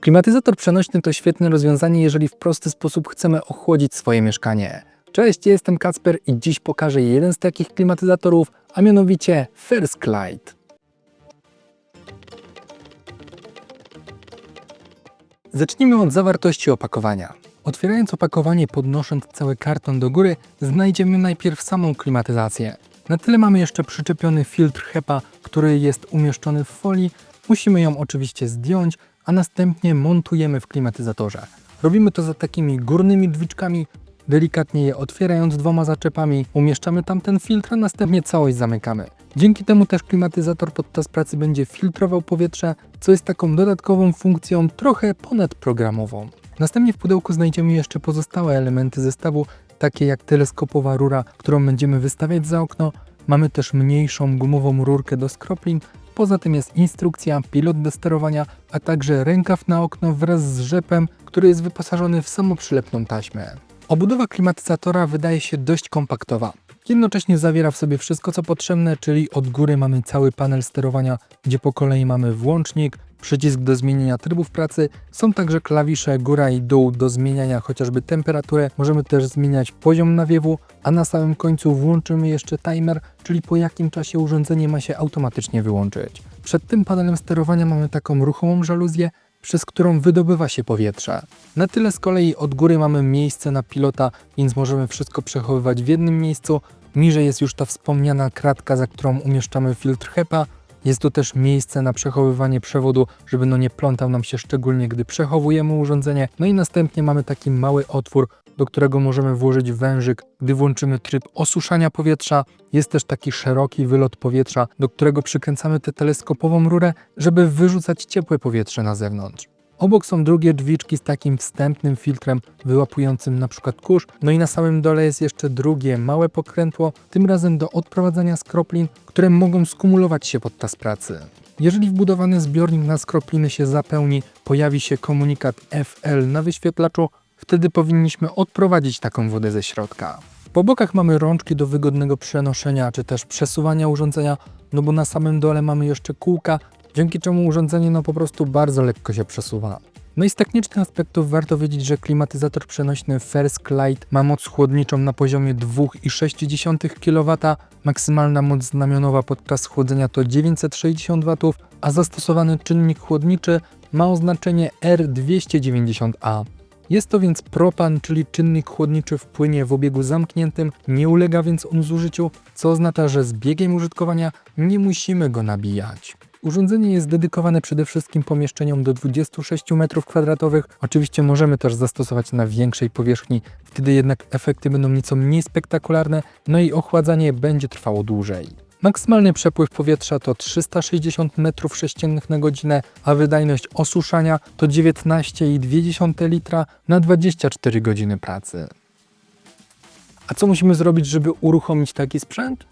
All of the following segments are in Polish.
Klimatyzator przenośny to świetne rozwiązanie, jeżeli w prosty sposób chcemy ochłodzić swoje mieszkanie. Cześć, jestem Kacper i dziś pokażę jeden z takich klimatyzatorów, a mianowicie First Clyde. Zacznijmy od zawartości opakowania. Otwierając opakowanie, podnosząc cały karton do góry, znajdziemy najpierw samą klimatyzację. Na tyle mamy jeszcze przyczepiony filtr HEPA, który jest umieszczony w folii. Musimy ją oczywiście zdjąć, a następnie montujemy w klimatyzatorze. Robimy to za takimi górnymi drzwiczkami, delikatnie je otwierając dwoma zaczepami, umieszczamy tam ten filtr, a następnie całość zamykamy. Dzięki temu też klimatyzator podczas pracy będzie filtrował powietrze, co jest taką dodatkową funkcją trochę ponadprogramową. Następnie w pudełku znajdziemy jeszcze pozostałe elementy zestawu, takie jak teleskopowa rura, którą będziemy wystawiać za okno. Mamy też mniejszą gumową rurkę do skroplin. Poza tym jest instrukcja, pilot do sterowania, a także rękaw na okno wraz z rzepem, który jest wyposażony w samoprzylepną taśmę. Obudowa klimatyzatora wydaje się dość kompaktowa. Jednocześnie zawiera w sobie wszystko co potrzebne, czyli od góry mamy cały panel sterowania, gdzie po kolei mamy włącznik, przycisk do zmienienia trybów pracy, są także klawisze góra i dół do zmieniania chociażby temperatury, możemy też zmieniać poziom nawiewu, a na samym końcu włączymy jeszcze timer, czyli po jakim czasie urządzenie ma się automatycznie wyłączyć. Przed tym panelem sterowania mamy taką ruchomą żaluzję, przez którą wydobywa się powietrze. Na tyle z kolei od góry mamy miejsce na pilota, więc możemy wszystko przechowywać w jednym miejscu. Niżej jest już ta wspomniana kratka, za którą umieszczamy filtr HEPA. Jest tu też miejsce na przechowywanie przewodu, żeby no nie plątał nam się szczególnie, gdy przechowujemy urządzenie. No i następnie mamy taki mały otwór, do którego możemy włożyć wężyk, gdy włączymy tryb osuszania powietrza. Jest też taki szeroki wylot powietrza, do którego przykręcamy tę teleskopową rurę, żeby wyrzucać ciepłe powietrze na zewnątrz. Obok są drugie drzwiczki z takim wstępnym filtrem wyłapującym na przykład kurz, no i na samym dole jest jeszcze drugie małe pokrętło, tym razem do odprowadzania skroplin, które mogą skumulować się podczas pracy. Jeżeli wbudowany zbiornik na skropliny się zapełni, pojawi się komunikat FL na wyświetlaczu, wtedy powinniśmy odprowadzić taką wodę ze środka. Po bokach mamy rączki do wygodnego przenoszenia czy też przesuwania urządzenia, no bo na samym dole mamy jeszcze kółka, dzięki czemu urządzenie no po prostu bardzo lekko się przesuwa. No i z technicznych aspektów warto wiedzieć, że klimatyzator przenośny First Clyde ma moc chłodniczą na poziomie 2,6 kW, maksymalna moc znamionowa podczas chłodzenia to 960 W, a zastosowany czynnik chłodniczy ma oznaczenie R290A. Jest to więc propan, czyli czynnik chłodniczy w płynie w obiegu zamkniętym, nie ulega więc on zużyciu, co oznacza, że z biegiem użytkowania nie musimy go nabijać. Urządzenie jest dedykowane przede wszystkim pomieszczeniom do 26 m2. Oczywiście możemy też zastosować na większej powierzchni, wtedy jednak efekty będą nieco mniej spektakularne, no i ochładzanie będzie trwało dłużej. Maksymalny przepływ powietrza to 360 m3 na godzinę, a wydajność osuszania to 19,2 litra na 24 godziny pracy. A co musimy zrobić, żeby uruchomić taki sprzęt?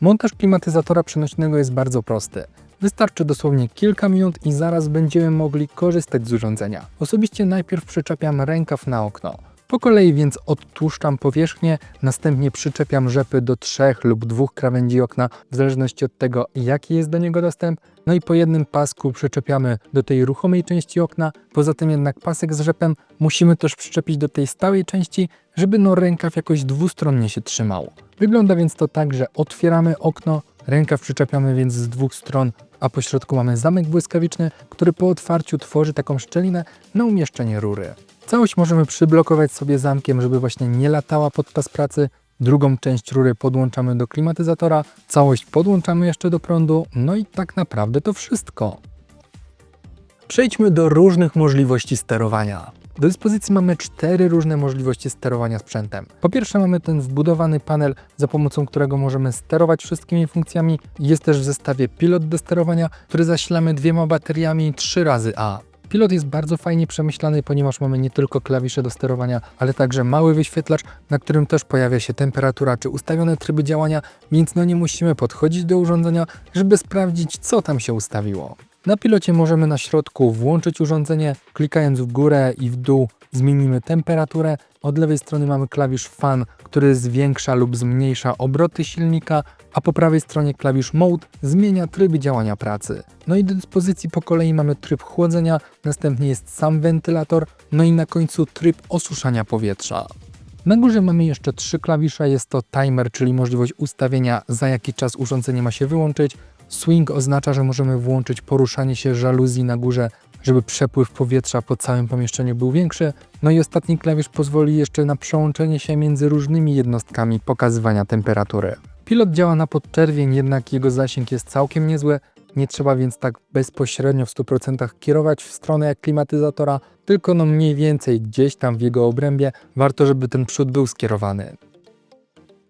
Montaż klimatyzatora przenośnego jest bardzo prosty. Wystarczy dosłownie kilka minut i zaraz będziemy mogli korzystać z urządzenia. Osobiście najpierw przyczepiam rękaw na okno. Po kolei więc odtłuszczam powierzchnię, następnie przyczepiam rzepy do trzech lub dwóch krawędzi okna, w zależności od tego, jaki jest do niego dostęp. No i po jednym pasku przyczepiamy do tej ruchomej części okna. Poza tym jednak pasek z rzepem musimy też przyczepić do tej stałej części, żeby no rękaw jakoś dwustronnie się trzymał. Wygląda więc to tak, że otwieramy okno, rękaw przyczepiamy więc z dwóch stron, a po środku mamy zamek błyskawiczny, który po otwarciu tworzy taką szczelinę na umieszczenie rury. Całość możemy przyblokować sobie zamkiem, żeby właśnie nie latała podczas pracy. Drugą część rury podłączamy do klimatyzatora, całość podłączamy jeszcze do prądu, no i tak naprawdę to wszystko. Przejdźmy do różnych możliwości sterowania. Do dyspozycji mamy cztery różne możliwości sterowania sprzętem. Po pierwsze mamy ten wbudowany panel, za pomocą którego możemy sterować wszystkimi funkcjami. Jest też w zestawie pilot do sterowania, który zasilamy dwiema bateriami 3 razy A. Pilot jest bardzo fajnie przemyślany, ponieważ mamy nie tylko klawisze do sterowania, ale także mały wyświetlacz, na którym też pojawia się temperatura czy ustawione tryby działania, więc no nie musimy podchodzić do urządzenia, żeby sprawdzić co tam się ustawiło. Na pilocie możemy na środku włączyć urządzenie, klikając w górę i w dół zmienimy temperaturę. Od lewej strony mamy klawisz fan, który zwiększa lub zmniejsza obroty silnika, a po prawej stronie klawisz mode zmienia tryby działania pracy. No i do dyspozycji po kolei mamy tryb chłodzenia, następnie jest sam wentylator, no i na końcu tryb osuszania powietrza. Na górze mamy jeszcze trzy klawisze. Jest to timer, czyli możliwość ustawienia za jaki czas urządzenie ma się wyłączyć. Swing oznacza, że możemy włączyć poruszanie się żaluzji na górze, żeby przepływ powietrza po całym pomieszczeniu był większy. No i ostatni klawisz pozwoli jeszcze na przełączenie się między różnymi jednostkami pokazywania temperatury. Pilot działa na podczerwień, jednak jego zasięg jest całkiem niezły. Nie trzeba więc tak bezpośrednio w 100% kierować w stronę jak klimatyzatora, tylko no mniej więcej gdzieś tam w jego obrębie warto, żeby ten przód był skierowany.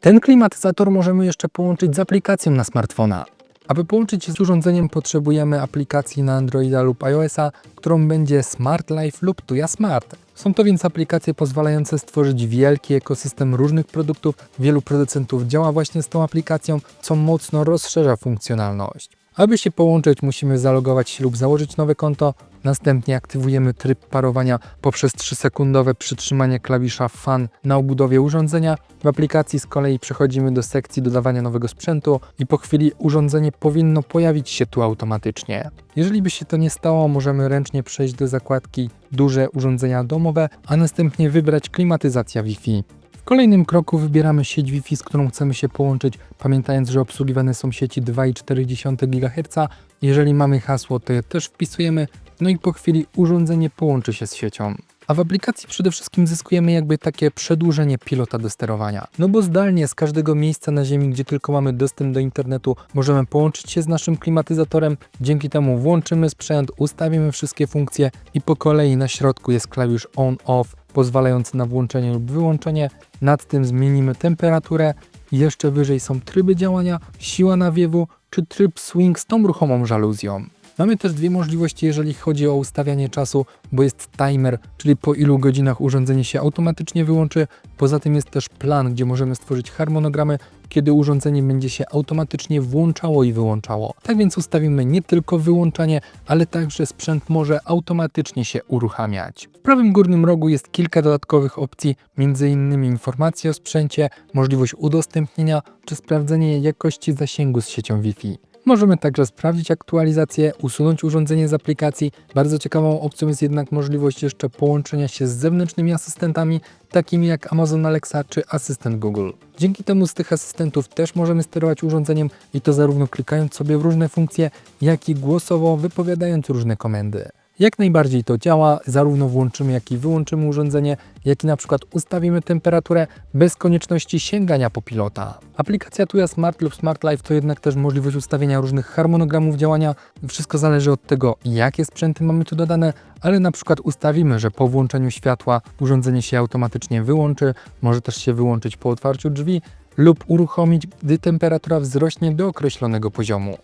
Ten klimatyzator możemy jeszcze połączyć z aplikacją na smartfona. Aby połączyć się z urządzeniem potrzebujemy aplikacji na Androida lub iOSa, którą będzie Smart Life lub Tuya Smart. Są to więc aplikacje pozwalające stworzyć wielki ekosystem różnych produktów. Wielu producentów działa właśnie z tą aplikacją, co mocno rozszerza funkcjonalność. Aby się połączyć, musimy zalogować się lub założyć nowe konto. Następnie aktywujemy tryb parowania poprzez 3-sekundowe przytrzymanie klawisza FAN na obudowie urządzenia. W aplikacji z kolei przechodzimy do sekcji dodawania nowego sprzętu i po chwili urządzenie powinno pojawić się tu automatycznie. Jeżeli by się to nie stało, możemy ręcznie przejść do zakładki Duże urządzenia domowe, a następnie wybrać klimatyzacja Wi-Fi. W kolejnym kroku wybieramy sieć Wi-Fi, z którą chcemy się połączyć, pamiętając, że obsługiwane są sieci 2,4 GHz. Jeżeli mamy hasło, to je też wpisujemy, no i po chwili urządzenie połączy się z siecią. A w aplikacji przede wszystkim zyskujemy jakby takie przedłużenie pilota do sterowania. No bo zdalnie z każdego miejsca na Ziemi, gdzie tylko mamy dostęp do internetu, możemy połączyć się z naszym klimatyzatorem. Dzięki temu włączymy sprzęt, ustawimy wszystkie funkcje i po kolei na środku jest klawisz on-off, pozwalający na włączenie lub wyłączenie. Nad tym zmienimy temperaturę. Jeszcze wyżej są tryby działania, siła nawiewu czy tryb swing z tą ruchomą żaluzją. Mamy też dwie możliwości, jeżeli chodzi o ustawianie czasu, bo jest timer, czyli po ilu godzinach urządzenie się automatycznie wyłączy. Poza tym jest też plan, gdzie możemy stworzyć harmonogramy, kiedy urządzenie będzie się automatycznie włączało i wyłączało. Tak więc ustawimy nie tylko wyłączanie, ale także sprzęt może automatycznie się uruchamiać. W prawym górnym rogu jest kilka dodatkowych opcji, m.in. informacje o sprzęcie, możliwość udostępnienia czy sprawdzenie jakości zasięgu z siecią Wi-Fi. Możemy także sprawdzić aktualizację, usunąć urządzenie z aplikacji. Bardzo ciekawą opcją jest jednak możliwość jeszcze połączenia się z zewnętrznymi asystentami, takimi jak Amazon Alexa czy asystent Google. Dzięki temu z tych asystentów też możemy sterować urządzeniem i to zarówno klikając sobie w różne funkcje, jak i głosowo wypowiadając różne komendy. Jak najbardziej to działa, zarówno włączymy, jak i wyłączymy urządzenie, jak i na przykład ustawimy temperaturę bez konieczności sięgania po pilota. Aplikacja Tuya Smart lub Smart Life to jednak też możliwość ustawienia różnych harmonogramów działania. Wszystko zależy od tego, jakie sprzęty mamy tu dodane, ale na przykład ustawimy, że po włączeniu światła urządzenie się automatycznie wyłączy, może też się wyłączyć po otwarciu drzwi lub uruchomić, gdy temperatura wzrośnie do określonego poziomu.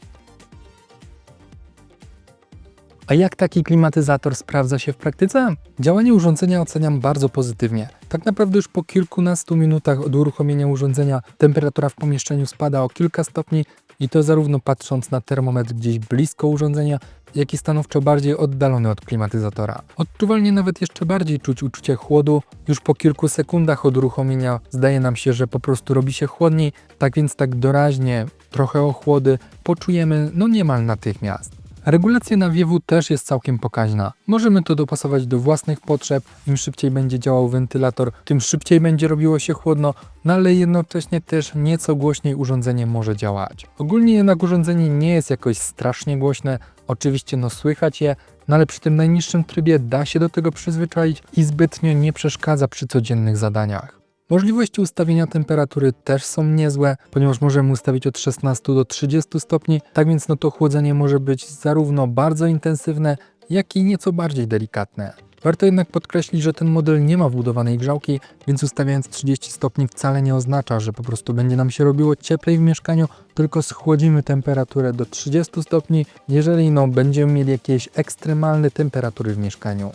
A jak taki klimatyzator sprawdza się w praktyce? Działanie urządzenia oceniam bardzo pozytywnie. Tak naprawdę już po kilkunastu minutach od uruchomienia urządzenia temperatura w pomieszczeniu spada o kilka stopni i to zarówno patrząc na termometr gdzieś blisko urządzenia, jak i stanowczo bardziej oddalony od klimatyzatora. Odczuwalnie nawet jeszcze bardziej czuć uczucie chłodu. Już po kilku sekundach od uruchomienia zdaje nam się, że po prostu robi się chłodniej, tak więc tak doraźnie, trochę ochłody poczujemy no niemal natychmiast. Regulacja nawiewu też jest całkiem pokaźna. Możemy to dopasować do własnych potrzeb. Im szybciej będzie działał wentylator, tym szybciej będzie robiło się chłodno, no ale jednocześnie też nieco głośniej urządzenie może działać. Ogólnie jednak urządzenie nie jest jakoś strasznie głośne. Oczywiście no słychać je, no ale przy tym najniższym trybie da się do tego przyzwyczaić i zbytnio nie przeszkadza przy codziennych zadaniach. Możliwości ustawienia temperatury też są niezłe, ponieważ możemy ustawić od 16 do 30 stopni, tak więc no to chłodzenie może być zarówno bardzo intensywne, jak i nieco bardziej delikatne. Warto jednak podkreślić, że ten model nie ma wbudowanej grzałki, więc ustawiając 30 stopni wcale nie oznacza, że po prostu będzie nam się robiło cieplej w mieszkaniu, tylko schłodzimy temperaturę do 30 stopni, jeżeli no będziemy mieli jakieś ekstremalne temperatury w mieszkaniu.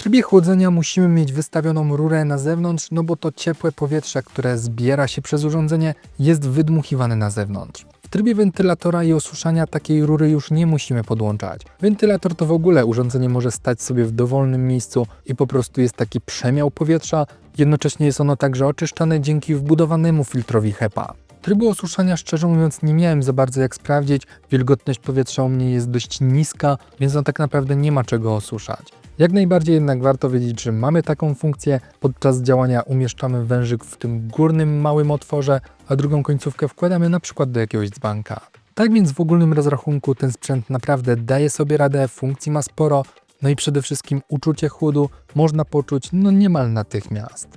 Trybie chłodzenia musimy mieć wystawioną rurę na zewnątrz, no bo to ciepłe powietrze, które zbiera się przez urządzenie, jest wydmuchiwane na zewnątrz. W trybie wentylatora i osuszania takiej rury już nie musimy podłączać. Wentylator to w ogóle urządzenie może stać sobie w dowolnym miejscu i po prostu jest taki przemiał powietrza, jednocześnie jest ono także oczyszczane dzięki wbudowanemu filtrowi HEPA. Trybu osuszania szczerze mówiąc nie miałem za bardzo jak sprawdzić, wilgotność powietrza u mnie jest dość niska, więc no tak naprawdę nie ma czego osuszać. Jak najbardziej jednak warto wiedzieć, że mamy taką funkcję. Podczas działania umieszczamy wężyk w tym górnym małym otworze, a drugą końcówkę wkładamy na przykład do jakiegoś dzbanka. Tak więc w ogólnym rozrachunku ten sprzęt naprawdę daje sobie radę, funkcji ma sporo, no i przede wszystkim uczucie chłodu można poczuć no niemal natychmiast.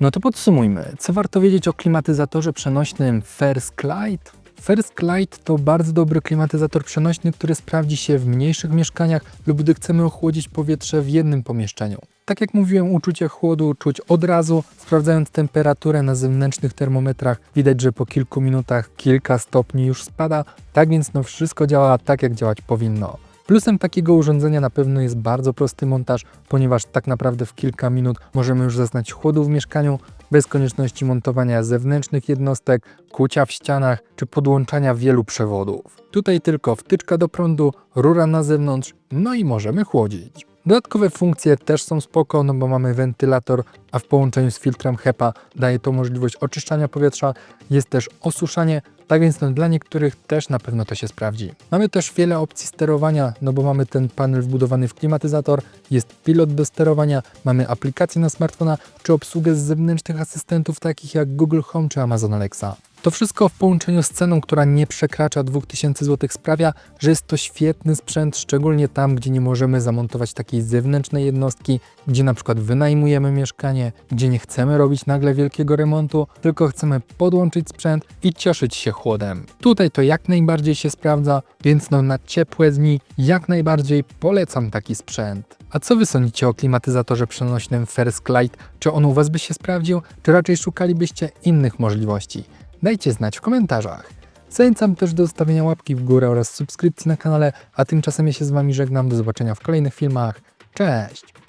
No to podsumujmy. Co warto wiedzieć o klimatyzatorze przenośnym First Glide? First Glide to bardzo dobry klimatyzator przenośny, który sprawdzi się w mniejszych mieszkaniach lub gdy chcemy ochłodzić powietrze w jednym pomieszczeniu. Tak jak mówiłem, uczucie chłodu czuć od razu, sprawdzając temperaturę na zewnętrznych termometrach. Widać, że po kilku minutach kilka stopni już spada, tak więc no wszystko działa tak, jak działać powinno. Plusem takiego urządzenia na pewno jest bardzo prosty montaż, ponieważ tak naprawdę w kilka minut możemy już zaznać chłodu w mieszkaniu, bez konieczności montowania zewnętrznych jednostek, kucia w ścianach czy podłączania wielu przewodów. Tutaj tylko wtyczka do prądu, rura na zewnątrz, no i możemy chłodzić. Dodatkowe funkcje też są spoko, no bo mamy wentylator, a w połączeniu z filtrem HEPA daje to możliwość oczyszczania powietrza, jest też osuszanie, tak więc no, dla niektórych też na pewno to się sprawdzi. Mamy też wiele opcji sterowania, no bo mamy ten panel wbudowany w klimatyzator, jest pilot do sterowania, mamy aplikacje na smartfona, czy obsługę z zewnętrznych asystentów takich jak Google Home czy Amazon Alexa. To wszystko w połączeniu z ceną, która nie przekracza 2000 zł sprawia, że jest to świetny sprzęt, szczególnie tam, gdzie nie możemy zamontować takiej zewnętrznej jednostki, gdzie na przykład wynajmujemy mieszkanie, gdzie nie chcemy robić nagle wielkiego remontu, tylko chcemy podłączyć sprzęt i cieszyć się chłodem. Tutaj to jak najbardziej się sprawdza, więc no na ciepłe dni jak najbardziej polecam taki sprzęt. A co wy sądzicie o klimatyzatorze przenośnym First Glide? Czy on u was by się sprawdził, czy raczej szukalibyście innych możliwości? Dajcie znać w komentarzach. Zachęcam też do zostawienia łapki w górę oraz subskrypcji na kanale, a tymczasem ja się z wami żegnam. Do zobaczenia w kolejnych filmach. Cześć!